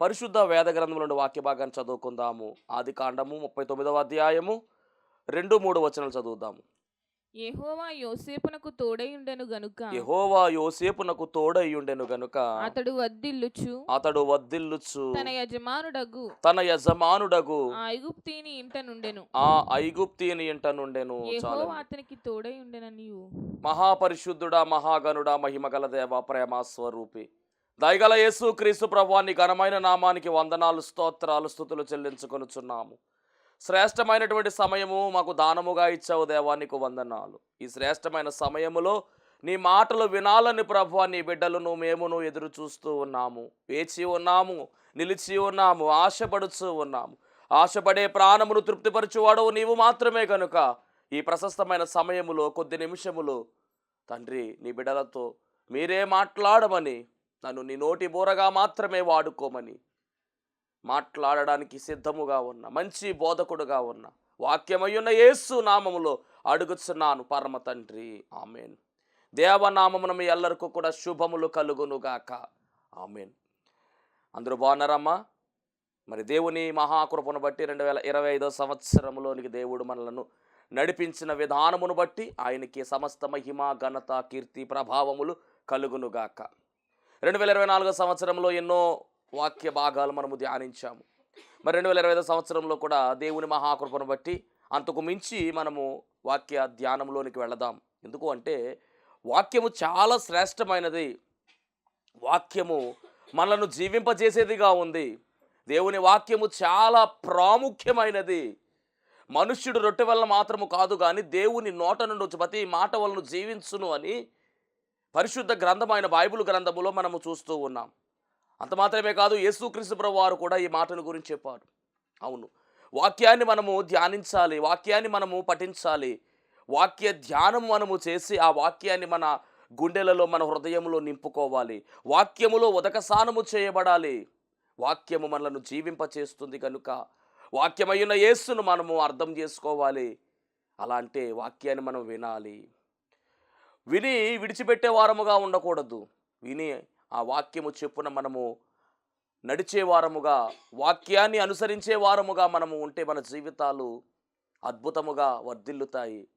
పరిశుద్ధ వేద గ్రంథంలో నుండి వాక్య భాగాన్ని చదువుకుందాము. ఆది కాండము ముప్పై తొమ్మిదవ అధ్యాయము రెండు మూడు వచనాలు చదువుదాము. యెహోవా యోసేపునకు తోడైయుండెను గనుక. యెహోవా యోసేపునకు తోడయ్యుండెను గనుక. అతడు వద్దిల్లుచు. అతడు వద్దిల్లుచు. తన యజమానుడగు. తన యజమానుడగు. ఆ ఐగుప్తీని ఇంట నుండెను. ఆ ఐగుప్తిని ఇంట నుండెను. యెహోవా అతనికి తోడై ఉండెననియు మహాపరిశుద్ధుడా మహాగణుడా మహిమగల దేవ ప్రేమ స్వరూపి. దయగల యేసు క్రీస్తు ప్రభువాన్ని ఘనమైన నామానికి వందనాలు స్తోత్రాలు స్థుతులు చెల్లించుకొనుచున్నాము. శ్రేష్టమైనటువంటి సమయము మాకు దానముగా ఇచ్చావు దేవానికి వందనాలు. ఈ శ్రేష్టమైన సమయములో నీ మాటలు వినాలని ప్రభు నీ బిడ్డలను మేమును ఎదురు చూస్తూ ఉన్నాము. వేచి ఉన్నాము నిలిచి ఉన్నాము ఆశపడుచూ ఉన్నాము. ఆశపడే ప్రాణమును తృప్తిపరచువాడవు నీవు మాత్రమే కనుక ఈ ప్రశస్తమైన సమయములో కొద్ది నిమిషములు తండ్రి నీ బిడ్డలతో మీరే మాట్లాడమని నన్ను నీ నోటి బోరగా మాత్రమే వాడుకోమని మాట్లాడడానికి సిద్ధముగా ఉన్న మంచి బోధకుడుగా ఉన్న వాక్యమయ్యున్న యేసు నామములో అడుగుచున్నాను పరమ తండ్రి. ఆమెన్. దేవనామమున మీ ఎల్లరికూ కూడా శుభములు కలుగునుగాక. ఆమెన్. అందరూ బాగున్నారమ్మా? మరి దేవుని మహాకృపను బట్టి రెండు వేల ఇరవై ఐదో సంవత్సరంలోనికి దేవుడు మనలను నడిపించిన విధానమును బట్టి ఆయనకి సమస్త మహిమ ఘనత కీర్తి ప్రభావములు కలుగునుగాక. రెండు వేల ఇరవై నాలుగో సంవత్సరంలో ఎన్నో వాక్య భాగాలు మనము ధ్యానించాము. మరి రెండు వేల ఇరవై ఐదో సంవత్సరంలో కూడా దేవుని మహాకృపను బట్టి అంతకు మించి మనము వాక్య ధ్యానంలోనికి వెళదాం. ఎందుకు అంటే వాక్యము చాలా శ్రేష్టమైనది. వాక్యము మనలను జీవింపజేసేదిగా ఉంది. దేవుని వాక్యము చాలా ప్రాముఖ్యమైనది. మనుష్యుడు రొట్టె వలన మాత్రము కాదు కానీ దేవుని నోట నుండి వచ్చి ప్రతి మాట వలన జీవించును అని పరిశుద్ధ గ్రంథమైన బైబుల్ గ్రంథములో మనము చూస్తూ ఉన్నాం. అంత మాత్రమే కాదు యేసుక్రీస్తు ప్రభు వారు కూడా ఈ మాటను గురించి చెప్పారు. అవును. వాక్యాన్ని మనము ధ్యానించాలి వాక్యాన్ని మనము పఠించాలి. వాక్య ధ్యానం మనము చేసి ఆ వాక్యాన్ని మన గుండెలలో మన హృదయంలో నింపుకోవాలి. వాక్యములో ఉదకసానము చేయబడాలి. వాక్యము మనలను జీవింపచేస్తుంది కనుక వాక్యమైన యేసును మనము అర్థం చేసుకోవాలి. అలా అంటే వాక్యాన్ని మనం వినాలి. విని విడిచిపెట్టే వారముగా ఉండకూడదు. విని ఆ వాక్యము చెప్పున మనము నడిచే వారముగా వాక్యాన్ని అనుసరించే వారముగా మనము ఉంటే మన జీవితాలు అద్భుతముగా వర్ధిల్లుతాయి.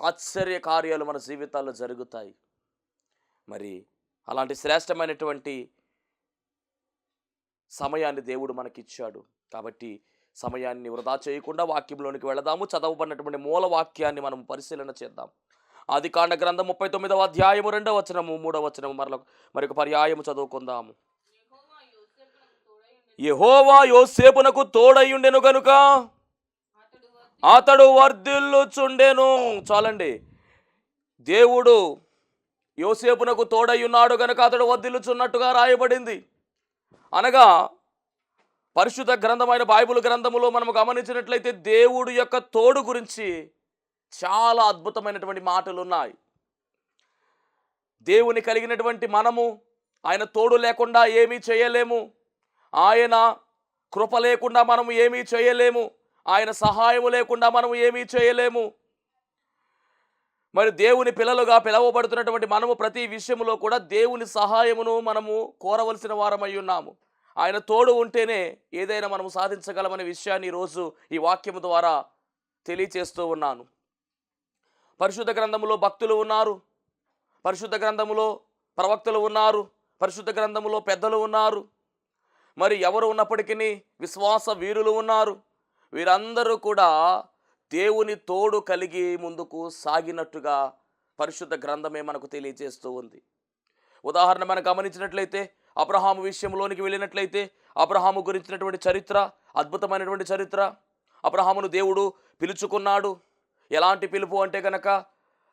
ఆశ్చర్య కార్యాలు మన జీవితాల్లో జరుగుతాయి. మరి అలాంటి శ్రేష్టమైనటువంటి సమయాన్ని దేవుడు మనకిచ్చాడు. కాబట్టి సమయాన్ని వృధా చేయకుండా వాక్యంలోనికి వెళదాము. చదవబడినటువంటి మూల వాక్యాన్ని మనం పరిశీలన చేద్దాం. ఆదికాండ గ్రంథం ముప్పై తొమ్మిదవ అధ్యాయము రెండవ వచనము మూడవ వచనము మరల మరొక పర్యాయము చదువుకుందాము. యహోవా యోసేపునకు తోడయ్యుండెను గనుక అతడు వర్ధిల్లుచుండెను. చాలండి. దేవుడు యోసేపునకు తోడయ్యున్నాడు గనుక అతడు వర్ధిల్లుచున్నట్టుగా రాయబడింది. అనగా పరిశుద్ధ గ్రంథమైన బైబిల్ గ్రంథములో మనం గమనించినట్లయితే దేవుడు యొక్క తోడు గురించి చాలా అద్భుతమైనటువంటి మాటలు ఉన్నాయి దేవుని కలిగినటువంటి మనము ఆయన తోడు లేకుండా ఏమీ చేయలేము. ఆయన కృప లేకుండా మనము ఏమీ చేయలేము. ఆయన సహాయము లేకుండా మనము ఏమీ చేయలేము. మరి దేవుని పిల్లలుగా పిలవబడుతున్నటువంటి మనము ప్రతి విషయంలో కూడా దేవుని సహాయమును మనము కోరవలసిన వారమై ఉన్నాము. ఆయన తోడు ఉంటేనే ఏదైనా మనము సాధించగలమనే విషయాన్ని ఈరోజు ఈ వాక్యము ద్వారా తెలియచేస్తూ ఉన్నాను. పరిశుద్ధ గ్రంథములో భక్తులు ఉన్నారు. పరిశుద్ధ గ్రంథములో ప్రవక్తలు ఉన్నారు. పరిశుద్ధ గ్రంథములో పెద్దలు ఉన్నారు. మరి ఎవరు ఉన్నప్పటికీ విశ్వాస వీరులు ఉన్నారు. వీరందరూ కూడా దేవుని తోడు కలిగి ముందుకు సాగినట్టుగా పరిశుద్ధ గ్రంథమే మనకు తెలియజేస్తూ ఉంది. ఉదాహరణ మనం గమనించినట్లయితే అబ్రహాము విషయంలోనికి వెళ్ళినట్లయితే అబ్రహాము గురించినటువంటి చరిత్ర అద్భుతమైనటువంటి చరిత్ర. అబ్రహామును దేవుడు పిలుచుకున్నాడు. ఎలాంటి పిలుపు అంటే కనుక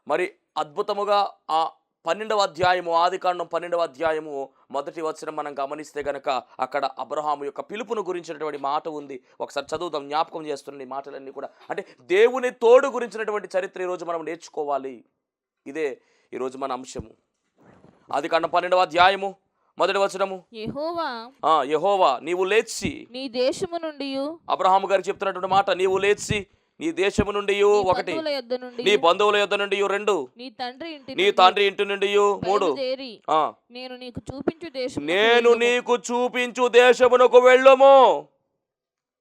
మరి అద్భుతముగా ఆ పన్నెండవ అధ్యాయము ఆదికాండం పన్నెండవ అధ్యాయము మొదటి వచనం మనం గమనిస్తే గనక అక్కడ అబ్రహాము యొక్క పిలుపును గురించినటువంటి మాట ఉంది. ఒకసారి చదువుదాం జ్ఞాపకం చేస్తున్న ఈ మాటలన్నీ కూడా. అంటే దేవుని తోడు గురించినటువంటి చరిత్ర ఈరోజు మనం నేర్చుకోవాలి. ఇదే ఈరోజు మన అంశము. ఆదికాండం పన్నెండవ అధ్యాయము మొదటి వచనము. యహోవా. నీవు లేచి. నీ దేశము నుండి అబ్రహాము గారు చెప్తున్నటువంటి మాట నీవు లేచి. నీ దేశము నుండి ఒకటి. నీ బంధువుల యొద్ద నుండి రెండు. నీ తండ్రి ఇంటి నీ నుండి తండ్రి ఇంటి నుండి మూడు. నేను నీకు చూపించు దేశం నేను నీకు చూపించు దేశమునకు వెళ్ళుము.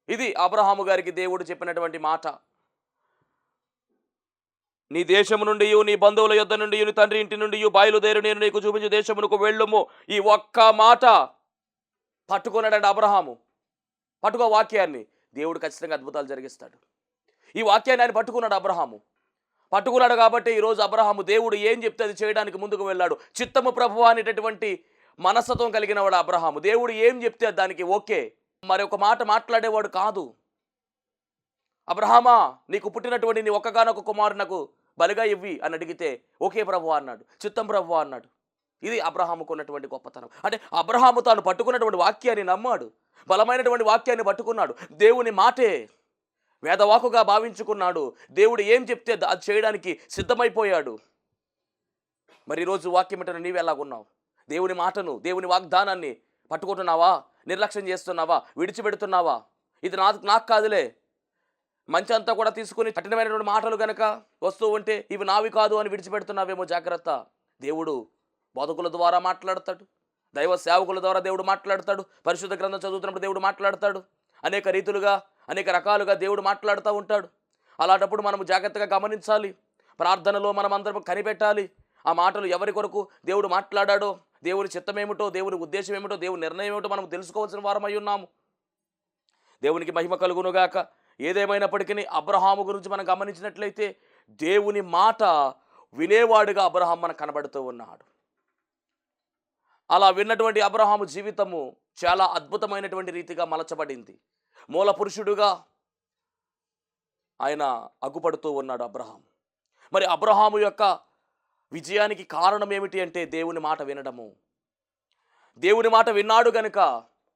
ఇది అబ్రహాము గారికి దేవుడు చెప్పినటువంటి మాట. నీ దేశము నుండి నీ బంధువుల యొద్ద నుండి నీ తండ్రి ఇంటి నుండి బయలుదేరి నేను నీకు చూపించు దేశమునకు వెళ్ళుము. ఈ ఒక్క మాట పట్టుకున్నాడండి అబ్రహాము. పట్టుకో వాక్యాన్ని. దేవుడు ఖచ్చితంగా అద్భుతాలు జరిగిస్తాడు. ఈ వాక్యాన్ని ఆయన పట్టుకున్నాడు అబ్రహాము. పట్టుకున్నాడు కాబట్టి ఈరోజు అబ్రహాము దేవుడు ఏం చెప్తే అది చేయడానికి ముందుకు వెళ్ళాడు. చిత్తము ప్రభు అనేటటువంటి మనస్తత్వం కలిగిన వాడు అబ్రహాము. దేవుడు ఏం చెప్తే దానికి ఓకే. మరి ఒక మాట మాట్లాడేవాడు కాదు. అబ్రహామా నీకు పుట్టినటువంటి నీ ఒక్కగానొక్క కుమారునకు బలిగా ఇవ్వి అని అడిగితే ఓకే ప్రభు అన్నాడు. చిత్తం ప్రభు అన్నాడు. ఇది అబ్రహాముకు ఉన్నటువంటి గొప్పతనం. అంటే అబ్రహాము తాను పట్టుకున్నటువంటి వాక్యాన్ని నమ్మాడు. బలమైనటువంటి వాక్యాన్ని పట్టుకున్నాడు. దేవుని మాటే. వేదవాకుగా భావించుకున్నాడు. దేవుడు ఏం చెప్తే అది చేయడానికి సిద్ధమైపోయాడు. మరి ఈరోజు వాక్యం ఏంటో నీవు ఎలాగున్నావు? దేవుని మాటను దేవుని వాగ్దానాన్ని పట్టుకుంటున్నావా? నిర్లక్ష్యం చేస్తున్నావా? విడిచిపెడుతున్నావా? ఇది నాకు నాకు కాదులే. మంచి అంతా కూడా తీసుకుని కఠినమైనటువంటి మాటలు కనుక వస్తూ ఉంటే ఇవి నావి కాదు అని విడిచిపెడుతున్నావేమో జాగ్రత్త. దేవుడు బోధకుల ద్వారా మాట్లాడతాడు. దైవ సేవకుల ద్వారా దేవుడు మాట్లాడతాడు. పరిశుద్ధ గ్రంథం చదువుతున్నప్పుడు దేవుడు మాట్లాడతాడు. అనేక రీతులుగా అనేక రకాలుగా దేవుడు మాట్లాడుతూ ఉంటాడు. అలాంటప్పుడు మనము జాగ్రత్తగా గమనించాలి. ప్రార్థనలో మనం అందరం కనిపెట్టాలి. ఆ మాటలు ఎవరి కొరకు దేవుడు మాట్లాడాడో దేవుని చిత్తం ఏమిటో దేవుని ఉద్దేశం ఏమిటో దేవుని నిర్ణయం ఏమిటో మనం తెలుసుకోవాల్సిన వారమై ఉన్నాము. దేవునికి మహిమ కలుగునుగాక. ఏదేమైనప్పటికీ అబ్రహాము గురించి మనం గమనించినట్లయితే దేవుని మాట వినేవాడుగా అబ్రహాం మనకు కనబడుతూ ఉన్నాడు. అలా విన్నటువంటి అబ్రహాము జీవితము చాలా అద్భుతమైనటువంటి రీతిగా మలచబడింది. మూల పురుషుడుగా ఆయన అగ్గుపడుతూ ఉన్నాడు అబ్రహాం. మరి అబ్రహాము యొక్క విజయానికి కారణం ఏమిటి అంటే దేవుని మాట వినడము. దేవుని మాట విన్నాడు గనుక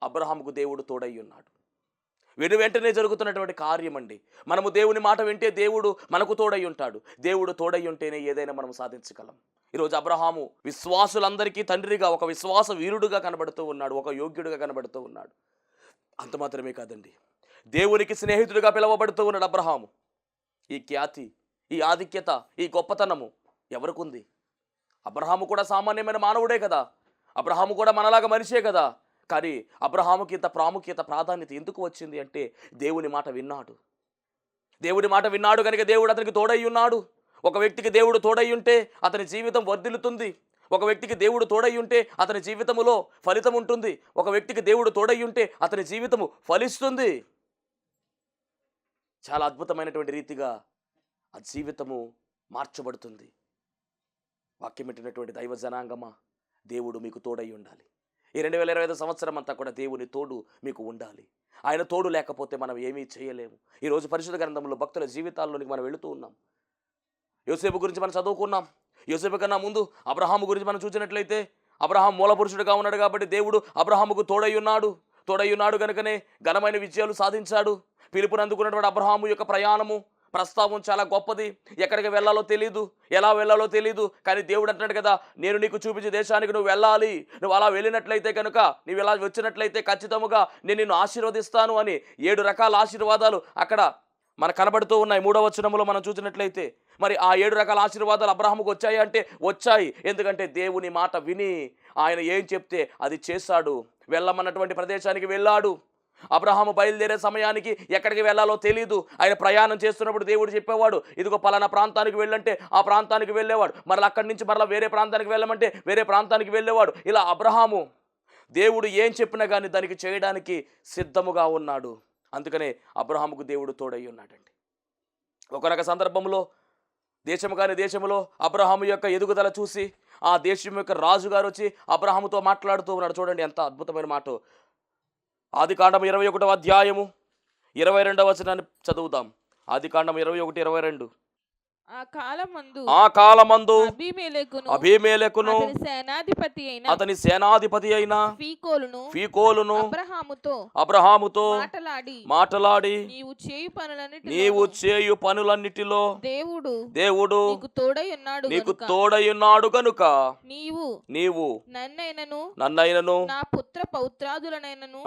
అబ్రహాముకు దేవుడు తోడై ఉన్నాడు. వెను వెంటనే జరుగుతున్నటువంటి కార్యం అండి. మనము దేవుని మాట వింటే దేవుడు మనకు తోడై ఉంటాడు. దేవుడు తోడై ఉంటేనే ఏదైనా మనం సాధించగలం. ఈరోజు అబ్రహాము విశ్వాసులందరికీ తండ్రిగా ఒక విశ్వాస వీరుడుగా కనబడుతూ ఉన్నాడు ఒక యోగ్యుడిగా కనబడుతూ ఉన్నాడు. అంత మాత్రమే కాదండి. దేవునికి స్నేహితుడిగా పిలువబడుతూ ఉన్నాడు అబ్రహాము. ఈ ఖ్యాతి ఈ ఆధిక్యత ఈ గొప్పతనము ఎవరికుంది? అబ్రహాము కూడా సామాన్యమైన మానవుడే కదా. అబ్రహాము కూడా మనలాగా మనిషే కదా. కానీ అబ్రహాముకి ఇంత ప్రాముఖ్యత ప్రాధాన్యత ఎందుకు వచ్చింది అంటే దేవుని మాట విన్నాడు. దేవుని మాట విన్నాడు కనుక దేవుడు అతనికి తోడై ఉన్నాడు. ఒక వ్యక్తికి దేవుడు తోడై ఉంటే అతని జీవితం వర్ధిల్లుతుంది. ఒక వ్యక్తికి దేవుడు తోడయ్యుంటే ఉంటే అతని జీవితములో ఫలితం ఉంటుంది. ఒక వ్యక్తికి దేవుడు తోడయ్యుంటే అతని జీవితము ఫలిస్తుంది. చాలా అద్భుతమైనటువంటి రీతిగా ఆ జీవితము మార్చబడుతుంది. వాక్యం దైవ జనాంగమా దేవుడు మీకు తోడై ఉండాలి. ఈ రెండు వేల ఇరవై ఐదు సంవత్సరం అంతా కూడా దేవుని తోడు మీకు ఉండాలి. ఆయన తోడు లేకపోతే మనం ఏమీ చేయలేము. ఈరోజు పరిశుద్ధ గ్రంథంలో భక్తుల జీవితాల్లోనికి మనం వెళుతూ ఉన్నాం. యోసేపు గురించి మనం చదువుకున్నాం. యోసేపు కన్నా ముందు అబ్రహాము గురించి మనం చూసినట్లయితే అబ్రహాం మూల పురుషుడుగా ఉన్నాడు కాబట్టి దేవుడు అబ్రహాముకు తోడై ఉన్నాడు. తోడై ఉన్నాడు కనుకనే ఘనమైన విజయాలు సాధించాడు. పిలుపుని అందుకున్నటువంటి అబ్రహాము యొక్క ప్రయాణము ప్రస్తావం చాలా గొప్పది. ఎక్కడికి వెళ్ళాలో తెలియదు ఎలా వెళ్ళాలో తెలియదు కానీ దేవుడు అంటున్నాడు కదా నేను నీకు చూపించే దేశానికి నువ్వు వెళ్ళాలి. నువ్వు అలా వెళ్ళినట్లయితే కనుక నువ్వు ఇలా వచ్చినట్లయితే ఖచ్చితంగా నేను నిన్ను ఆశీర్వదిస్తాను అని ఏడు రకాల ఆశీర్వాదాలు అక్కడ మనకు కనబడుతూ ఉన్నాయి. మూడవ వచనములో మనం చూసినట్లయితే మరి ఆ ఏడు రకాల ఆశీర్వాదాలు అబ్రహాముకు వచ్చాయి అంటే వచ్చాయి. ఎందుకంటే దేవుని మాట విని ఆయన ఏం చెప్తే అది చేశాడు. వెళ్ళమన్నటువంటి ప్రదేశానికి వెళ్ళాడు. అబ్రహాము బయలుదేరే సమయానికి ఎక్కడికి వెళ్ళాలో తెలియదు ఆయన ప్రయాణం చేస్తున్నప్పుడు దేవుడు చెప్పేవాడు ఇదిగో పలానా ప్రాంతానికి వెళ్ళంటే ఆ ప్రాంతానికి వెళ్ళేవాడు. మరలా అక్కడి నుంచి మరలా వేరే ప్రాంతానికి వెళ్ళమంటే వేరే ప్రాంతానికి వెళ్ళేవాడు. ఇలా అబ్రహాము దేవుడు ఏం చెప్పినా కానీ దానికి చేయడానికి సిద్ధముగా ఉన్నాడు. అందుకనే అబ్రహాముకు దేవుడు తోడై ఉన్నాడండి. ఒకనొక సందర్భంలో దేశము కాని దేశములో అబ్రహాము యొక్క ఎదుగుదల చూసి ఆ దేశం యొక్క రాజుగారు వచ్చి అబ్రహాముతో మాట్లాడుతూ ఉన్నాడు. చూడండి ఎంత అద్భుతమైన మాట. ఆది కాండం ఇరవై ఒకటవ అధ్యాయము ఇరవై రెండవ వచనాన్ని చదువుదాం. ఆది కాండం ఇరవై ఒకటి ఇరవై రెండు. ఆ కాలమందు అభిమేలకును సేనాధిపతి అయిన అతని సేనాధిపతి అయిన ఫీకోలును ఫీకోలును అబ్రహాముతో అబ్రహాముతో మాటలాడి మాటలాడి నీవు చేయు పనులన్నిటి నీవు చేయు పనులన్నిటిలో దేవుడు దేవుడు నీకు తోడై ఉన్నాడు నీకు గనుక. తోడయున్నాడు గనుక నీవు నీవు నన్నైనను నన్నైనను నా పుత్ర పౌత్రాదులనైనను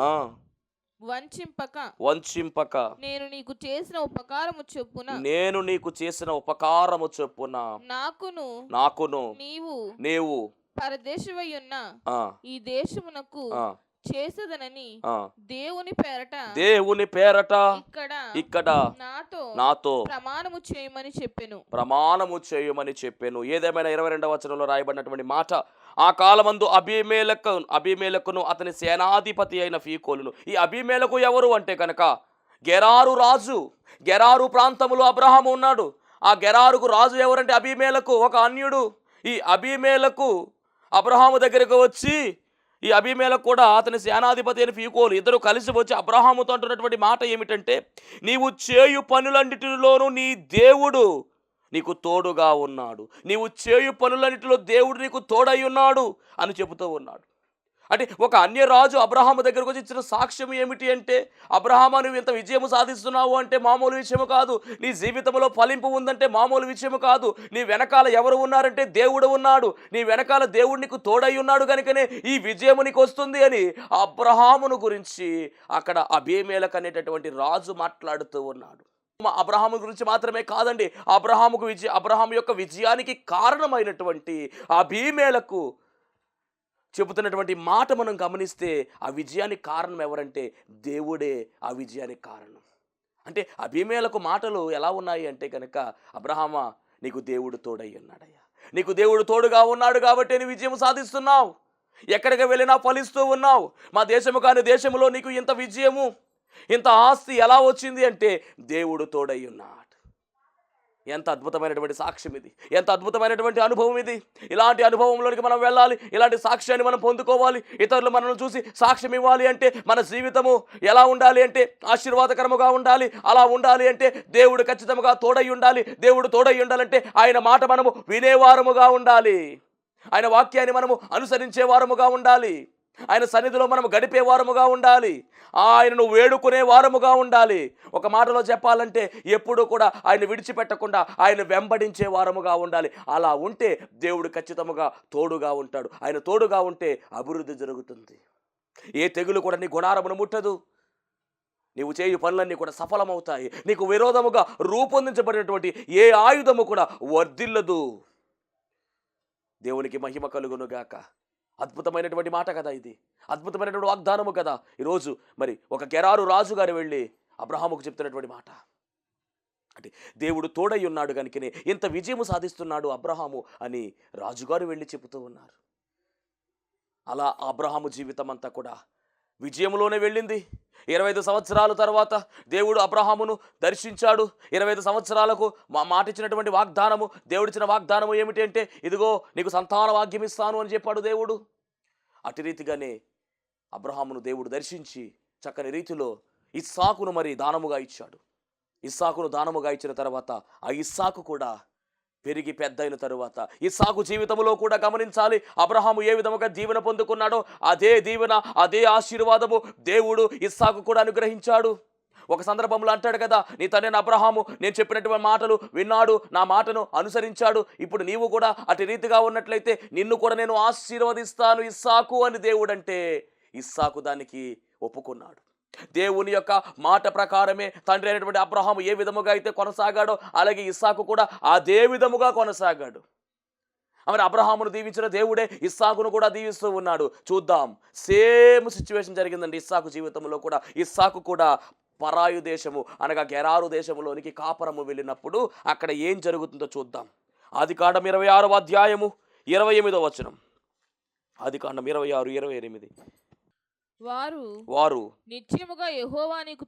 వంచింపక. వంచింపక. నేను నీకు చేసిన ఉపకారము చొప్పున. నేను నీకు చేసిన ఉపకారము చొప్పున. నాకును. నాకును. నీవు. నీవు. పరదేశమై ఉన్న ఆ. ఈ దేశమునకు చేసదనని దేవుని పేరట. దేవుని పేరట. ఇక్కడ ఇక్కడ నాతో నాతో ప్రమాణము చేయమని చెప్పెను. ప్రమాణము చేయమని చెప్పాను. ఏదేమైనా ఇరవై రెండవ వచనంలో రాయబడినటువంటి మాట ఆ కాలమందు అభిమేలకు అభిమేలకును అతని సేనాధిపతి అయిన ఫీకోలును. ఈ అభిమేలకు ఎవరు అంటే కనుక గెరారు రాజు. గెరారు ప్రాంతంలో అబ్రహాము ఉన్నాడు. ఆ గెరారుకు రాజు ఎవరంటే అభిమేలకు ఒక అన్యుడు. ఈ అభిమేలకు అబ్రహాము దగ్గరకు వచ్చి ఈ అభిమేలకు కూడా అతని సేనాధిపతి అయిన ఫీకోలు ఇద్దరు కలిసి వచ్చి అబ్రహాముతో అంటున్నటువంటి మాట ఏమిటంటే నీవు చేయు పనులన్నిటిలోనూ నీ దేవుడు నీకు తోడుగా ఉన్నాడు. నీవు చేయు పనులన్నిటిలో దేవుడు నీకు తోడై ఉన్నాడు అని చెబుతూ ఉన్నాడు. అంటే ఒక అన్య రాజు అబ్రహాము దగ్గరకు వచ్చి ఇచ్చిన సాక్ష్యం ఏమిటి అంటే అబ్రహామా నువ్వు ఇంత విజయం సాధిస్తున్నావు అంటే మామూలు విషయము కాదు. నీ జీవితంలో ఫలింపు ఉందంటే మామూలు విషయము కాదు. నీ వెనకాల ఎవరు ఉన్నారంటే దేవుడు ఉన్నాడు. నీ వెనకాల దేవుడు నీకు తోడై ఉన్నాడు కనుకనే ఈ విజయము నీకు వస్తుంది అని అబ్రహామును గురించి అక్కడ అభిమేలక్ అనేటటువంటి రాజు మాట్లాడుతూ ఉన్నాడు. అబ్రహాము గురించి మాత్రమే కాదండి. అబ్రహాముకు విజయ అబ్రహాం యొక్క విజయానికి కారణమైనటువంటి భీమేలకు చెబుతున్నటువంటి మాట మనం గమనిస్తే ఆ విజయానికి కారణం ఎవరంటే దేవుడే ఆ విజయానికి కారణం. అంటే అభిమేలకు మాటలు ఎలా ఉన్నాయి అంటే కనుక అబ్రహామా నీకు దేవుడు తోడై ఉన్నాడయ్యా. నీకు దేవుడు తోడుగా ఉన్నాడు కాబట్టి నీ విజయం సాధిస్తున్నావు. ఎక్కడికి వెళ్ళినా ఫలిస్తూ ఉన్నావు. మా దేశము కాని దేశంలో నీకు ఇంత విజయము ఇంత ఆస్తి ఎలా వచ్చింది అంటే దేవుడు తోడై ఉన్నాడు. ఎంత అద్భుతమైనటువంటి సాక్ష్యం ఇది. ఎంత అద్భుతమైనటువంటి అనుభవం ఇది. ఇలాంటి అనుభవంలోనికి మనం వెళ్ళాలి. ఇలాంటి సాక్ష్యాన్ని మనం పొందుకోవాలి. ఇతరులు మనల్ని చూసి సాక్ష్యం ఇవ్వాలి అంటే మన జీవితము ఎలా ఉండాలి అంటే ఆశీర్వాదకరముగా ఉండాలి. అలా ఉండాలి అంటే దేవుడు ఖచ్చితంగా తోడై ఉండాలి. దేవుడు తోడై ఉండాలంటే ఆయన మాట మనము వినేవారముగా ఉండాలి. ఆయన వాక్యాన్ని మనము అనుసరించే వారముగా ఉండాలి. ఆయన సన్నిధిలో మనం గడిపే వారముగా ఉండాలి. ఆయనను వేడుకునే వారముగా ఉండాలి. ఒక మాటలో చెప్పాలంటే ఎప్పుడూ కూడా ఆయన విడిచిపెట్టకుండా ఆయన వెంబడించే వారముగా ఉండాలి. అలా ఉంటే దేవుడు ఖచ్చితముగా తోడుగా ఉంటాడు. ఆయన తోడుగా ఉంటే అభివృద్ధి జరుగుతుంది. ఏ తెగులు కూడా నీ గుణారమును ముట్టదు. నీవు చేయు పనులన్నీ కూడా సఫలమవుతాయి. నీకు విరోధముగా రూపొందించబడినటువంటి ఏ ఆయుధము కూడా వర్ధిల్లదు. దేవునికి మహిమ కలుగునుగాక అద్భుతమైనటువంటి మాట కదా ఇది. అద్భుతమైనటువంటి వాగ్దానము కదా. ఈరోజు మరి ఒక గెరారు రాజు గారు వెళ్ళి అబ్రహాముకు చెప్తున్నటువంటి మాట. అంటే దేవుడు తోడై ఉన్నాడు కనుకనే ఇంత విజయము సాధిస్తున్నాడు అబ్రహాము అని రాజుగారు వెళ్ళి చెబుతూ ఉన్నారు. అలా అబ్రహాము జీవితం అంతా కూడా విజయంలోనే వెళ్ళింది. ఇరవై ఐదు సంవత్సరాల తర్వాత దేవుడు అబ్రహామును దర్శించాడు. ఇరవై ఐదు సంవత్సరాలకు మా మాట ఇచ్చినటువంటి వాగ్దానము దేవుడిచ్చిన వాగ్దానము ఏమిటి అంటే ఇదిగో నీకు సంతాన వాగ్యం ఇస్తాను అని చెప్పాడు దేవుడు. అటు రీతిగానే అబ్రహామును దేవుడు దర్శించి చక్కని రీతిలో ఇస్సాకును మరి దానముగా ఇచ్చాడు. ఇస్సాకును దానముగా ఇచ్చిన తర్వాత ఆ ఇస్సాకు కూడా పెరిగి పెద్ద అయిన తరువాత సాగు జీవితంలో కూడా గమనించాలి అబ్రహాము ఏ విధముగా దీవెన పొందుకున్నాడో అదే దీవెన అదే ఆశీర్వాదము దేవుడు ఇస్సాకు కూడా అనుగ్రహించాడు. ఒక సందర్భంలో అంటాడు కదా నీ తండ్రి అబ్రహాము నేను చెప్పినటువంటి మాటలు విన్నాడు నా మాటను అనుసరించాడు. ఇప్పుడు నీవు కూడా అటు రీతిగా ఉన్నట్లయితే నిన్ను కూడా నేను ఆశీర్వదిస్తాను ఇస్సాకు అని దేవుడంటే ఇస్సాకు దానికి ఒప్పుకున్నాడు. దేవుని యొక్క మాట ప్రకారమే తండ్రి అయినటువంటి అబ్రహాము ఏ విధముగా అయితే కొనసాగాడో అలాగే ఇస్సాకు కూడా అదే విధముగా కొనసాగాడు. మరి అబ్రహామును దీవించిన దేవుడే ఇస్సాకును కూడా దీవిస్తూ ఉన్నాడు. చూద్దాం. సేమ్ సిచ్యువేషన్ జరిగిందండి ఇస్సాకు జీవితంలో కూడా. ఇస్సాకు కూడా పరాయు దేశము అనగా గెరారు దేశములోనికి కాపరము వెళ్ళినప్పుడు అక్కడ ఏం జరుగుతుందో చూద్దాం. ఆది కాండం ఇరవై ఆరవ అధ్యాయము ఇరవై ఎనిమిదో వచనం. ఆది కాండం ఇరవై ఆరు ఇరవై ఎనిమిది. వారు వారు నిత్యముగా యెహోవా నీకు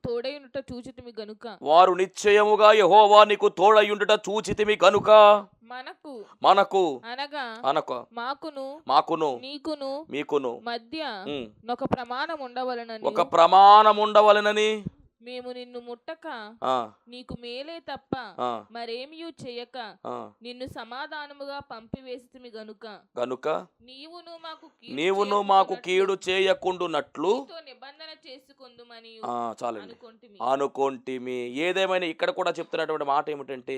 చూచితిమి గనుక. వారు నిశ్చయముగా యహోవా నీకు తోడయుండుట చూచితిమి గనుక. మనకు మనకు అనగా అనక మాకును మాకును నీకును మీకును మధ్య ఒక ప్రమాణం ఉండవలనని. ఒక ప్రమాణం ఉండవలనని మేము నిన్ను ముట్టక ఆ, నీకు మేలే తప్ప మరేమియూ చెయ్యక ఆ. నిన్ను సమాధానముగా పంపివేసితిమి గనుక. గనుక నీవును మాకు నీవును మాకు కీడు చేయకుండునట్లు నిబంధన చేసుకుందుమని చాలండి. అనుకొంటిమి. ఏదేమైనా ఇక్కడ కూడా చెప్తున్నటువంటి మాట ఏమిటంటే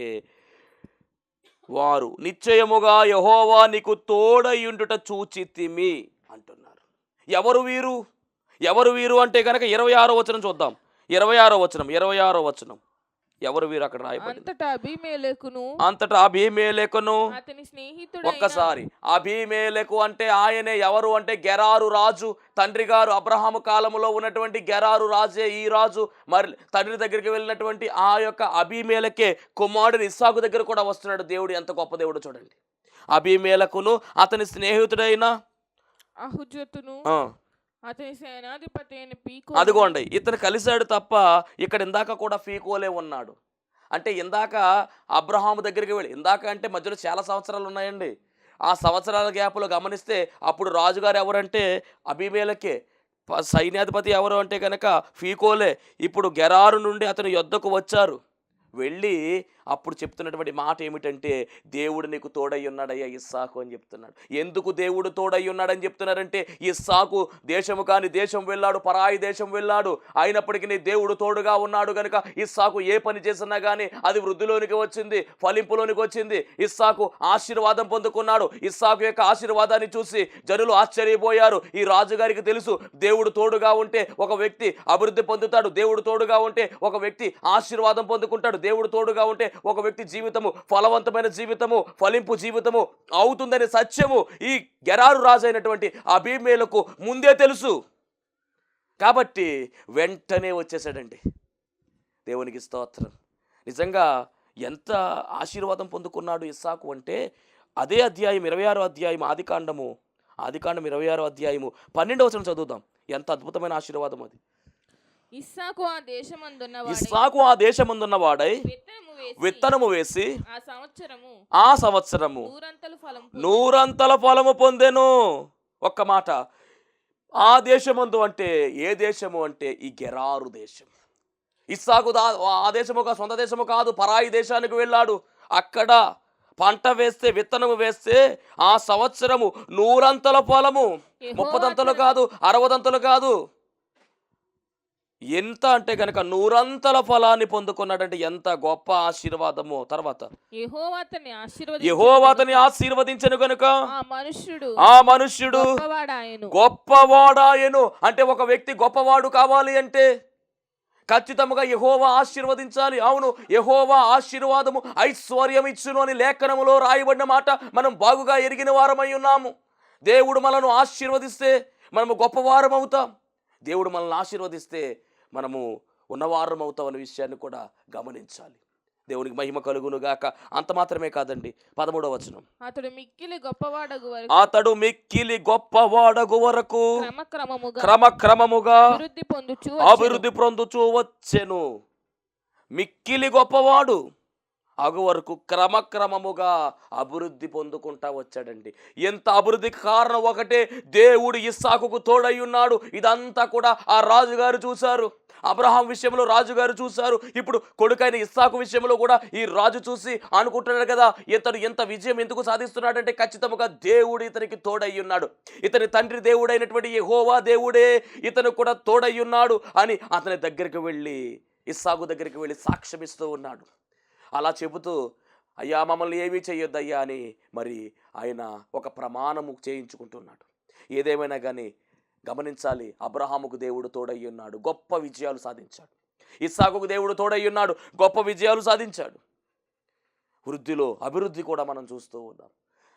వారు నిశ్చయముగా యహోవా నీకు తోడయుండుట చూచితిమి అంటున్నారు. ఎవరు వీరు? ఎవరు వీరు అంటే కనుక ఇరవై ఆరో వచనం చూద్దాం. ఇరవై ఆరో వచనం ఇరవై ఆరో వచనం. ఎవరు వీరు అక్కడ అంతటా అభిమేలకును. అంతటా అభిమేలెకును. అతని స్నేహితుడు ఒక్కసారి అభిమేలకు అంటే ఆయనే ఎవరు అంటే గెరారు రాజు తండ్రి గారు అబ్రహాము కాలంలో ఉన్నటువంటి గెరారు రాజే ఈ రాజు. మరి తండ్రి దగ్గరికి వెళ్ళినటువంటి ఆ యొక్క అభిమేలకే కుమారుడు ఇస్సాకు దగ్గర కూడా వస్తున్నాడు. దేవుడు ఎంత గొప్ప దేవుడు చూడండి. అభిమేలకును అతని స్నేహితుడైన అహుజతును అదిగోండి ఇతను కలిశాడు తప్ప ఇక్కడ ఇందాక కూడా ఫీకోలే ఉన్నాడు. అంటే ఇందాక అబ్రహాము దగ్గరికి వెళ్ళి ఇందాక అంటే మధ్యలో చాలా సంవత్సరాలు ఉన్నాయండి. ఆ సంవత్సరాల గ్యాప్లో గమనిస్తే అప్పుడు రాజుగారు ఎవరంటే అభిమేలకే సైన్యాధిపతి ఎవరు అంటే కనుక ఫీకోలే ఇప్పుడు గెరారు నుండి అతని యొద్దకు వచ్చారు. వెళ్ళి అప్పుడు చెప్తున్నటువంటి మాట ఏమిటంటే దేవుడు నీకు తోడై ఉన్నాడయ్యా ఇస్సాకు అని చెప్తున్నాడు. ఎందుకు దేవుడు తోడై ఉన్నాడని చెప్తున్నారంటే ఇస్సాకు దేశము కాని దేశం వెళ్ళాడు పరాయి దేశం వెళ్ళాడు. అయినప్పటికీ నీ దేవుడు తోడుగా ఉన్నాడు కనుక ఇస్సాకు ఏ పని చేసినా కానీ అది వృద్ధిలోనికి వచ్చింది ఫలింపులోనికి వచ్చింది. ఇస్సాకు ఆశీర్వాదం పొందుకున్నాడు. ఇస్సాకు యొక్క ఆశీర్వాదాన్ని చూసి జనులు ఆశ్చర్యపోయారు. ఈ రాజుగారికి తెలుసు దేవుడు తోడుగా ఉంటే ఒక వ్యక్తి అభివృద్ధి పొందుతాడు. దేవుడు తోడుగా ఉంటే ఒక వ్యక్తి ఆశీర్వాదం పొందుకుంటాడు. దేవుడు తోడుగా ఉంటే ఒక వ్యక్తి జీవితము ఫలవంతమైన జీవితము ఫలింపు జీవితము అవుతుందనే సత్యము ఈ గెరారు రాజు అయినటువంటి అభిమేలకు ముందే తెలుసు. కాబట్టి వెంటనే వచ్చేసాడండి. దేవునికి స్తోత్రం. నిజంగా ఎంత ఆశీర్వాదం పొందుకున్నాడు ఇస్సాకు అంటే అదే అధ్యాయం ఇరవై ఆరో అధ్యాయం ఆదికాండము ఆదికాండం ఇరవై ఆరో అధ్యాయము పన్నెండవ వచనం చదువుదాం. ఎంత అద్భుతమైన ఆశీర్వాదం అది. ఇస్సాకు ఆ దేశమందున్న ఇస్సాకు ఆ దేశమందున్న వాడై విత్తనము విత్తనము వేసి ఆ సంవత్సరము ఆ సంవత్సరము నూరంతలు ఫలం నూరంతల ఫలము పొందెను. ఒక్క మాట. ఆ దేశమందు అంటే ఏ దేశము అంటే ఈ గెరారు దేశం. ఇస్సాకు ఆ దేశము సొంత దేశము కాదు పరాయి దేశానికి వెళ్ళాడు. అక్కడ పంట వేస్తే విత్తనము వేస్తే ఆ సంవత్సరము నూరంతల యెహోవా ముప్పదంతలు కాదు అరవదంతలు కాదు. ఎంత అంటే కనుక నూరంతల ఫలాన్ని పొందుకున్నాడంటే ఎంత గొప్ప ఆశీర్వాదము. తర్వాత ఆశీర్వదించెను యహోవాతని గనుక. ఆశీర్వదించను కనుక ఆ మనుష్యుడు ఆ మనుష్యుడు గొప్పవాడాయను. అంటే ఒక వ్యక్తి గొప్పవాడు కావాలి అంటే ఖచ్చితంగా యహోవా ఆశీర్వదించాలి. అవును యహోవా ఆశీర్వాదము ఐశ్వర్యం ఇచ్చును అని లేఖనములో రాయబడిన మాట మనం బాగుగా ఎరిగిన వారమై ఉన్నాము. దేవుడు మనను ఆశీర్వదిస్తే మనము గొప్పవారం అవుతాం దేవుడు మనల్ని ఆశీర్వదిస్తే మనము ఉన్నవారం అవుతాం అనే విషయాన్ని కూడా గమనించాలి. దేవునికి మహిమ కలుగును గాక అంత మాత్రమే కాదండి. పదమూడవ వచనం. అతడు మిక్కిలి గొప్పవాడగు వరకు అతడు మిక్కిలి గొప్పవాడగు వరకు క్రమక్రమముగా క్రమక్రమముగా అభివృద్ధి పొందుచు అభివృద్ధి పొందుచూ వచ్చెను. మిక్కిలి గొప్పవాడు అగు వరకు క్రమక్రమముగా అభివృద్ధి పొందుకుంటా వచ్చాడండి. ఎంత అభివృద్ధికి కారణం ఒకటే దేవుడు ఇస్సాకుకు తోడై ఉన్నాడు. ఇదంతా కూడా ఆ రాజుగారు చూశారు. అబ్రహాం విషయంలో రాజుగారు చూశారు. ఇప్పుడు కొడుకైన ఇస్సాకు విషయంలో కూడా ఈ రాజు చూసి అనుకుంటున్నాడు కదా ఇతడు ఎంత విజయం ఎందుకు సాధిస్తున్నాడంటే ఖచ్చితంగా దేవుడు ఇతనికి తోడై ఉన్నాడు. ఇతని తండ్రి దేవుడైనటువంటి హోవా దేవుడే ఇతను కూడా తోడై ఉన్నాడు అని అతని దగ్గరికి వెళ్ళి ఇస్సాకు దగ్గరికి వెళ్ళి సాక్ష్యమిస్తూ ఉన్నాడు. అలా చెబుతూ అయ్యా మమ్మల్ని ఏమీ చేయొద్దయ్యా అని మరి ఆయన ఒక ప్రమాణము చేయించుకుంటున్నాడు. ఏదేమైనా కానీ గమనించాలి అబ్రహాముకు దేవుడు తోడై ఉన్నాడు గొప్ప విజయాలు సాధించాడు. ఇస్సాకుకు దేవుడు తోడై ఉన్నాడు గొప్ప విజయాలు సాధించాడు. వృద్ధిలో అభివృద్ధి కూడా మనం చూస్తూ ఉన్నాం.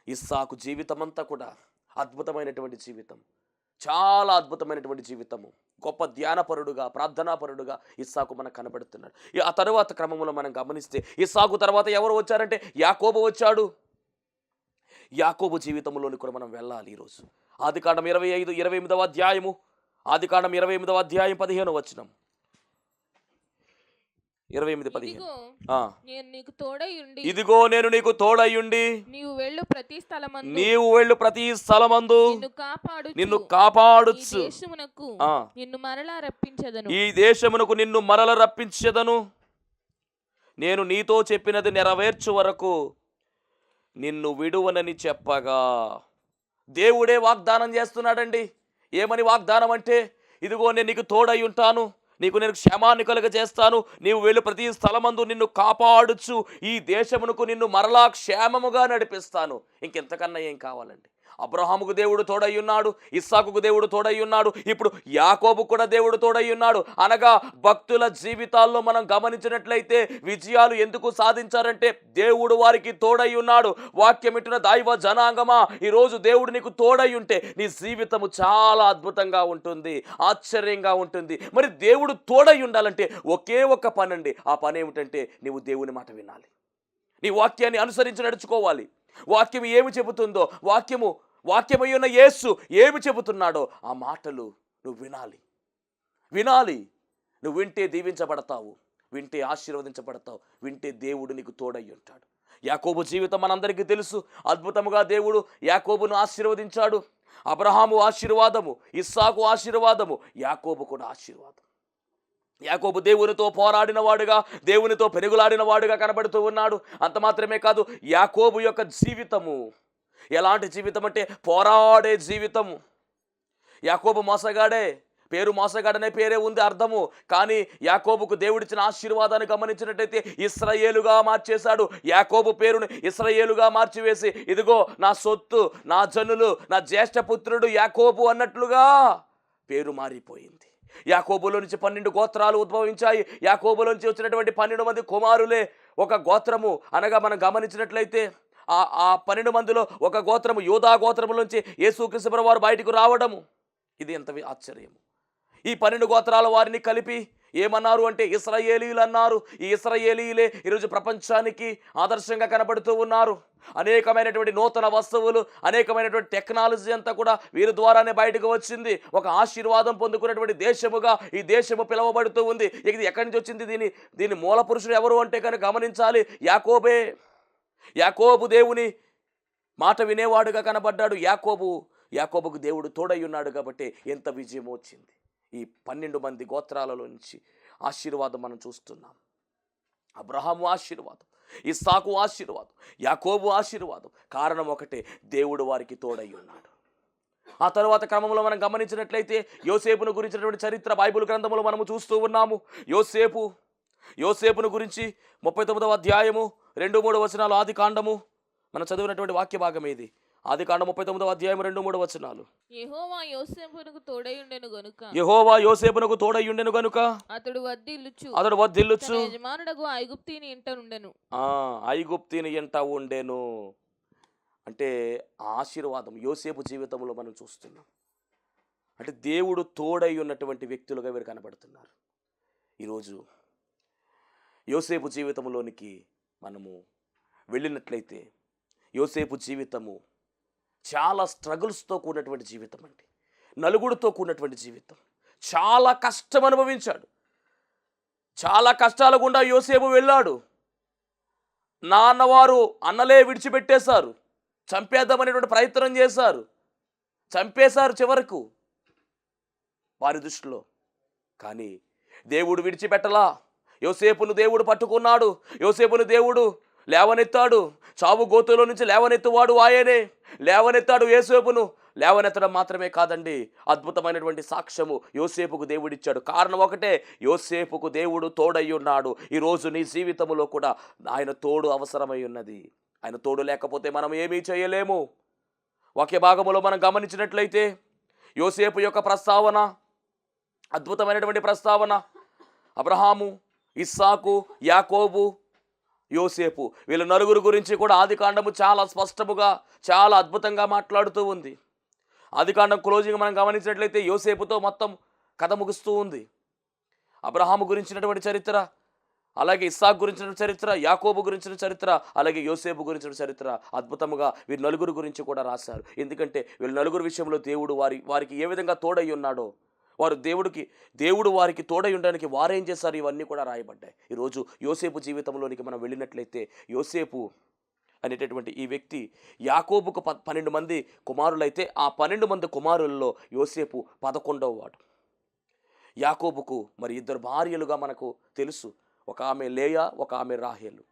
ఇస్సాకు జీవితం అంతా కూడా అద్భుతమైనటువంటి జీవితం. చాలా అద్భుతమైనటువంటి జీవితము. గొప్ప ధ్యానపరుడుగా ప్రార్థనాపరుడుగా ఇస్సాకు మనకు కనబడుతున్నాడు. ఆ తరువాత క్రమంలో మనం గమనిస్తే ఇస్సాకు తర్వాత ఎవరు వచ్చారంటే యాకోబు వచ్చాడు. యాకోబు జీవితంలోని కూడా మనం వెళ్ళాలి ఈరోజు. ఆదికాండం ఇరవై ఐదు ఇరవై ఎనిమిదవ అధ్యాయము. ఆదికాండం ఇరవై ఎనిమిదవ అధ్యాయం పదిహేను వచ్చినాం ఇరవై ఎనిమిది పదిహేను. ఇదిగో. నేను నీకు తోడై ఉండి ఇదిగో నేను నీకు తోడయ్యుండి నీవు వెళ్ళు ప్రతి స్థలమందు. నీవు వెళ్ళు ప్రతి స్థలమందు. నిన్ను కాపాడు నిన్ను కాపాడుచు. దేశమునకు ఆ. నిన్ను మరలా రప్పించదను. ఈ దేశమునకు నిన్ను మరల రప్పించెదను. నేను నీతో చెప్పినది నెరవేర్చు వరకు నిన్ను విడువనని చెప్పగా. దేవుడే వాగ్దానం చేస్తున్నాడండి. ఏమని వాగ్దానం అంటే ఇదిగో నేను నీకు తోడై ఉంటాను. నీకు నేను క్షేమాన్ని కలుగ చేస్తాను నీవు వెళ్ళి ప్రతి స్థలమందు నిన్ను కాపాడుచు. ఈ దేశమునకు నిన్ను మరలా క్షేమముగా నడిపిస్తాను. ఇంకెంతకన్నా ఏం కావాలండి? అబ్రహాముకు దేవుడు తోడై ఉన్నాడు ఇస్సాకుకు దేవుడు తోడై ఉన్నాడు ఇప్పుడు యాకోబు కూడా దేవుడు తోడై ఉన్నాడు అనగా భక్తుల జీవితాల్లో మనం గమనించినట్లయితే విజయాలు ఎందుకు సాధించారంటే దేవుడు వారికి తోడై ఉన్నాడు వాక్యం దైవ జనాంగమా ఈరోజు దేవుడు నీకు తోడై ఉంటే నీ జీవితము చాలా అద్భుతంగా ఉంటుంది ఆశ్చర్యంగా ఉంటుంది. మరి దేవుడు తోడై ఉండాలంటే ఒకే ఒక్క పని అండి ఆ పని ఏమిటంటే నీవు దేవుని మాట వినాలి. నీ వాక్యాన్ని అనుసరించి నడుచుకోవాలి. వాక్యం ఏమి చెబుతుందో వాక్యము వాక్యమై ఉన్న యేసు ఏమి చెబుతున్నాడో ఆ మాటలు నువ్వు వినాలి. వినాలి. నువ్వు వింటే దీవించబడతావు వింటే ఆశీర్వదించబడతావు వింటే దేవుడు నీకు తోడై ఉంటాడు. యాకోబు జీవితం మనందరికీ తెలుసు. అద్భుతముగా దేవుడు యాకోబును ఆశీర్వదించాడు. అబ్రహాము ఆశీర్వాదము ఇస్సాకు ఆశీర్వాదము యాకోబు కూడా ఆశీర్వాదం. యాకోబు దేవునితో పోరాడిన వాడుగా దేవునితో పెనుగులాడిన వాడుగా కనబడుతూ ఉన్నాడు. అంత మాత్రమే కాదు యాకోబు యొక్క జీవితము. ఎలాంటి జీవితం అంటే పోరాడే జీవితము. యాకోబు మోసగాడే పేరు మోసగాడనే పేరే ఉంది అర్థము. కానీ యాకోబుకు దేవుడిచ్చిన ఆశీర్వాదాన్ని గమనించినట్టయితే ఇస్రయేలుగా మార్చేశాడు. యాకోబు పేరును ఇస్రయేలుగా మార్చివేసి ఇదిగో నా సొత్తు నా జనులు నా జ్యేష్ఠ పుత్రుడు యాకోబు అన్నట్లుగా పేరు మారిపోయింది. యాకోబులో నుంచి పన్నెండు గోత్రాలు ఉద్భవించాయి. యాకోబులో నుంచి వచ్చినటువంటి పన్నెండు మంది కుమారులే ఒక గోత్రము. అనగా మనం గమనించినట్లయితే ఆ ఆ పన్నెండు మందిలో ఒక గోత్రము యోధా గోత్రములోంచి యేసుక్రీస్తు వారు బయటకు రావడము. ఇది ఎంత ఆశ్చర్యము. ఈ పన్నెండు గోత్రాల వారిని కలిపి ఏమన్నారు అంటే ఇస్రాయేలీలు అన్నారు ఈ ఇస్రాయేలీలే ఈరోజు ప్రపంచానికి ఆదర్శంగా కనబడుతూ ఉన్నారు. అనేకమైనటువంటి నూతన వస్తువులు అనేకమైనటువంటి టెక్నాలజీ అంతా కూడా వీరి ద్వారానే బయటకు వచ్చింది. ఒక ఆశీర్వాదం పొందుకున్నటువంటి దేశముగా ఈ దేశము పిలువబడుతూ ఉంది. ఇక ఇది ఎక్కడి నుంచి వచ్చింది దీని? దీని మూల పురుషుడు ఎవరు అంటే కనుక గమనించాలి. యాకోబే. యాకోబు దేవుని మాట వినేవాడుగా కనబడ్డాడు. యాకోబు యాకోబుకు దేవుడు తోడై ఉన్నాడు కాబట్టి ఎంత విజయం వచ్చింది. ఈ పన్నెండు మంది గోత్రాలలో నుంచి ఆశీర్వాదం మనం చూస్తున్నాం. అబ్రహాము ఆశీర్వాదం ఇస్సాకు ఆశీర్వాదం యాకోబు ఆశీర్వాదం కారణం ఒకటే దేవుడు వారికి తోడై ఉన్నాడు. ఆ తర్వాత క్రమంలో మనం గమనించినట్లయితే యోసేపును గురించినటువంటి చరిత్ర బైబిల్ గ్రంథంలో మనము చూస్తూ ఉన్నాము. యోసేపు యోసేపును గురించి ముప్పై తొమ్మిదవ అధ్యాయము రెండు మూడు వచనాలు ఆది కాండము మనం చదివినటువంటి వాక్య భాగం ఇది ఆది కాండం ముప్పై తొమ్మిదవ అధ్యాయం రెండు మూడు వచనాలు. యెహోవా యోసేపునకు తోడై ఉండెను గనుక. యహోవా యోసేపునకు తోడయ్యుండెను గనుక? అతడు వర్ధిల్లుచు అతడు వర్ధిల్లుచు తన యజమానుడగు ఐగుప్తిని ఇంట నుండెను ఆ, ఐగుప్తిని ఎంట ఉండెను. అంటే ఆశీర్వాదం యోసేపు జీవితంలో మనం చూస్తున్నాం. అంటే దేవుడు తోడై ఉన్నటువంటి వ్యక్తులుగా వీరు కనబడుతున్నారు. ఈరోజు యోసేపు జీవితంలోనికి మనము వెళ్ళినట్లయితే యోసేపు జీవితము చాలా స్ట్రగుల్స్తో కూడినటువంటి జీవితం అండి. నలుగురితో కూడినటువంటి జీవితం. చాలా కష్టం అనుభవించాడు. చాలా కష్టాల గుండా యోసేపు వెళ్ళాడు. నాన్నవారు అన్నలే విడిచిపెట్టేశారు. చంపేద్దామనేటువంటి ప్రయత్నం చేశారు. చంపేశారు చివరకు వారి దృష్టిలో. కానీ దేవుడు విడిచిపెట్టలా. యోసేపును దేవుడు పట్టుకున్నాడు. యోసేపును దేవుడు లేవనెత్తాడు. చావు గోతులో నుంచి లేవనెత్తువాడు ఆయనే. లేవనెత్తాడు ఏసేపును లేవనెత్తడం మాత్రమే కాదండి. అద్భుతమైనటువంటి సాక్ష్యము యోసేపుకు దేవుడిచ్చాడు. కారణం ఒకటే యోసేపుకు దేవుడు తోడై ఉన్నాడు. ఈరోజు నీ జీవితంలో కూడా ఆయన తోడు అవసరమై ఉన్నది. ఆయన తోడు లేకపోతే మనం ఏమీ చేయలేము. వాక్య భాగములో మనం గమనించినట్లయితే యోసేపు యొక్క ప్రస్తావన అద్భుతమైనటువంటి ప్రస్తావన అబ్రహాము ఇస్సాకు యాకోబు యోసేపు వీళ్ళ నలుగురు గురించి కూడా ఆదికాండము చాలా స్పష్టముగా చాలా అద్భుతంగా మాట్లాడుతూ ఉంది. ఆదికాండం క్లోజింగ్ మనం గమనించినట్లయితే యోసేపుతో మొత్తం కథ ముగుస్తూ ఉంది. అబ్రహాము గురించినటువంటి చరిత్ర అలాగే ఇస్సాక్ గురించిన చరిత్ర యాకోబు గురించిన చరిత్ర అలాగే యోసేపు గురించిన చరిత్ర అద్భుతముగా వీరి నలుగురు గురించి కూడా రాశారు. ఎందుకంటే వీళ్ళ నలుగురు విషయంలో దేవుడు వారి వారికి ఏ విధంగా తోడై ఉన్నాడో వారు దేవుడికి దేవుడు వారికి తోడై ఉండడానికి వారేం చేశారు? ఇవన్నీ కూడా రాయబడ్డాయి. ఈరోజు యోసేపు జీవితంలోనికి మనం వెళ్ళినట్లయితే యోసేపు అనేటటువంటి ఈ వ్యక్తి యాకోబుకు ప పన్నెండు మంది కుమారులైతే ఆ పన్నెండు మంది కుమారులలో యోసేపు పదకొండవ వాడు. యాకోబుకు మరి ఇద్దరు భార్యలుగా మనకు తెలుసు. ఒక ఆమె లేయా ఒక ఆమె రాహేలు.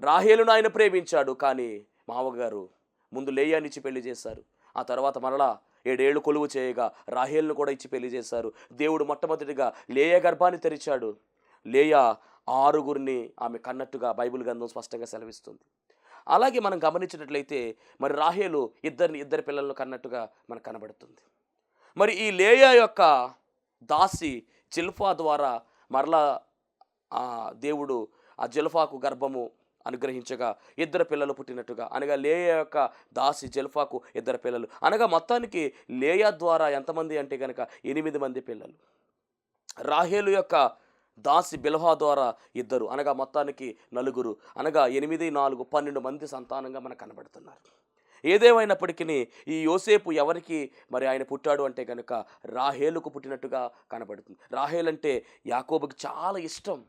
రాహేలును ఆయన ప్రేమించాడు కానీ మావగారు ముందు లేయానిచ్చి పెళ్ళి చేశారు. ఆ తర్వాత మరలా ఏడేళ్ళు కొలువు చేయగా రాహేల్ను కూడా ఇచ్చి పెళ్ళి చేశారు. దేవుడు మొట్టమొదటిగా లేయ గర్భాన్ని తెరిచాడు. లేయా ఆరుగురిని ఆమె కన్నట్టుగా బైబిల్ గ్రంథం స్పష్టంగా సెలవిస్తుంది. అలాగే మనం గమనించినట్లయితే మరి రాహేలు ఇద్దరిని ఇద్దరి పిల్లలను కన్నట్టుగా మనకు కనబడుతుంది. మరి ఈ లేయా యొక్క దాసి జిల్ఫా ద్వారా మరలా ఆ దేవుడు ఆ జిల్ఫాకు గర్భము అనుగ్రహించగా ఇద్దరు పిల్లలు పుట్టినట్టుగా. అనగా లేయా యొక్క దాసి జెల్ఫాకు ఇద్దరు పిల్లలు. అనగా మొత్తానికి లేయా ద్వారా ఎంతమంది అంటే కనుక ఎనిమిది మంది పిల్లలు. రాహేలు యొక్క దాసి బిల్హా ద్వారా ఇద్దరు. అనగా మొత్తానికి నలుగురు. అనగా ఎనిమిది నాలుగు పన్నెండు మంది సంతానంగా మనకు కనబడుతున్నారు. ఏదేమైనప్పటికీ ఈ యోసేపు ఎవరికి మరి ఆయన పుట్టాడు అంటే కనుక రాహేలుకు పుట్టినట్టుగా కనబడుతుంది. రాహేల్ అంటే యాకోబుకి చాలా ఇష్టం.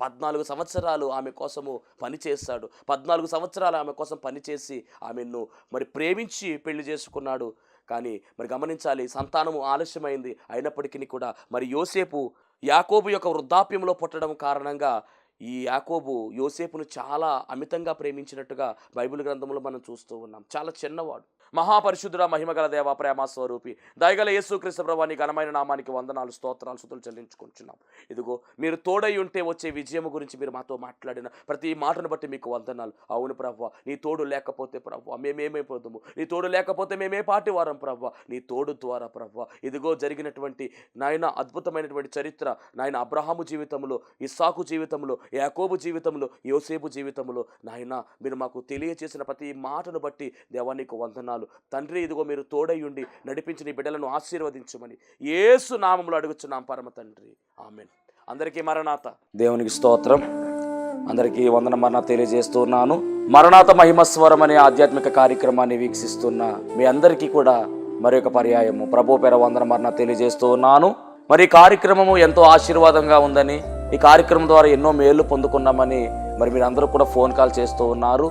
పద్నాలుగు సంవత్సరాలు ఆమె కోసము పనిచేస్తాడు పద్నాలుగు సంవత్సరాలు ఆమె కోసం పనిచేసి ఆమెను మరి ప్రేమించి పెళ్ళి చేసుకున్నాడు. కానీ మరి గమనించాలి సంతానము ఆలస్యమైంది. అయినప్పటికీ కూడా మరి యోసేపు యాకోబు యొక్క వృద్ధాప్యంలో పుట్టడం కారణంగా ఈ యాకోబు యోసేపును చాలా అమితంగా ప్రేమించినట్టుగా బైబిల్ గ్రంథంలో మనం చూస్తూ ఉన్నాం. చాలా చిన్నవాడు. మహాపరిశుద్ధుడ మహిమగల దేవ ప్రేమ స్వరూపి దయగల యేసుక్రీస్తు ప్రభాని ఘనమైన నామానికి వందనాలు స్తోత్రాలు సుతులు చెల్లించుకుంటున్నాం ఇదిగో మీరు తోడై ఉంటే వచ్చే విజయం గురించి మీరు మాతో మాట్లాడిన ప్రతి మాటను బట్టి మీకు వందనాలు. అవును ప్రభా నీ తోడు లేకపోతే ప్రభా మేమేమైపోతాము నీ తోడు లేకపోతే మేమే పాటి వారం ప్రభా నీ తోడు ద్వారా ప్రభా ఇదిగో జరిగినటువంటి నాయన అద్భుతమైనటువంటి చరిత్ర నాయన అబ్రహాము జీవితంలో ఇస్సాకు జీవితంలో యాకోబు జీవితంలో యోసేపు జీవితంలో నాయన మీరు మాకు తెలియచేసిన ప్రతి మాటను బట్టి దేవానికి వందనాలు. తండ్రి ఇదిగో మీరు తోడై ఉండి నడిపించిన ఈ బిడ్డలను ఆశీర్వదించమని ఏసు నామంలో అడుగుచున్నాం పరమ తండ్రి. ఆమెన్. అందరికీ మరణాత. దేవునికి స్తోత్రం. అందరికీ వందన మరణ తెలియజేస్తున్నాను. మరణాత మహిమస్వరం అనే ఆధ్యాత్మిక కార్యక్రమాన్ని వీక్షిస్తున్న మీ అందరికీ కూడా మరి ఒక పర్యాయము. ప్రభు పేర వందన మరణ తెలియజేస్తూ ఉన్నాను మరి ఈ కార్యక్రమము ఎంతో ఆశీర్వాదంగా ఉందని ఈ కార్యక్రమం ద్వారా ఎన్నో మేలు పొందుకున్నామని మరి మీరు అందరూ కూడా ఫోన్ కాల్ చేస్తూ ఉన్నారు.